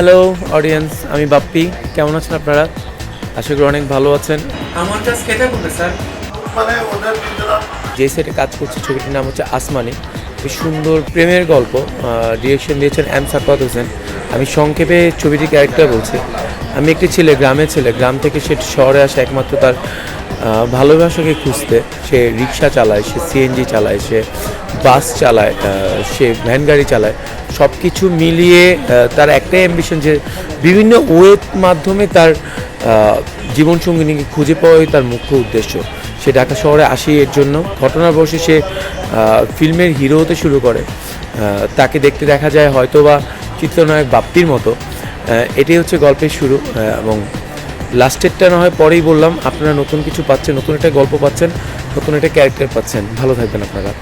Hello audience আমি বাপ্পি। কেমন আছেন আপনারা? আশা করি অনেক ভালো আছেন। আমার কাজ কেটা করবে স্যার মানে ওদের যে সেটে কাজ করছে ছবিটির নাম হচ্ছে আসমানি। সুন্দর প্রেমের গল্প। ডিরেকশন দিয়েছেন এম সাকাত হোসেন। আমি সংক্ষেপে ছবিটির ক্যারেক্টার বলছি। আমি একটি ছেলে, গ্রামের ছেলে, গ্রাম থেকে সে শহরে আসে একমাত্র তার ভালোবাসাকে খুঁজতে। সে রিক্সা চালায়, সে সিএনজি চালায়, সে বাস চালায় সে ভ্যান গাড়ি চালায়। সব কিছু মিলিয়ে তার একটাই অ্যাম্বিশন যে বিভিন্ন ওয়ের মাধ্যমে তার জীবনসঙ্গিনীকে খুঁজে পাওয়াই তার মুখ্য উদ্দেশ্য। সে ঢাকা শহরে আসে এর জন্য। ঘটনার বসে সে ফিল্মের হিরো হতে শুরু করে। তাকে দেখতে দেখা যায় হয়তোবা চিত্রনায়ক বাপ্তির মতো। এটি হচ্ছে গল্পের শুরু এবং লাস্টেরটা না হয় পরেই বললাম, আপনারা নতুন কিছু পাচ্ছেন, নতুন একটা গল্প পাচ্ছেন, নতুন একটা ক্যারেক্টার পাচ্ছেন। ভালো থাকবেন আপনারা।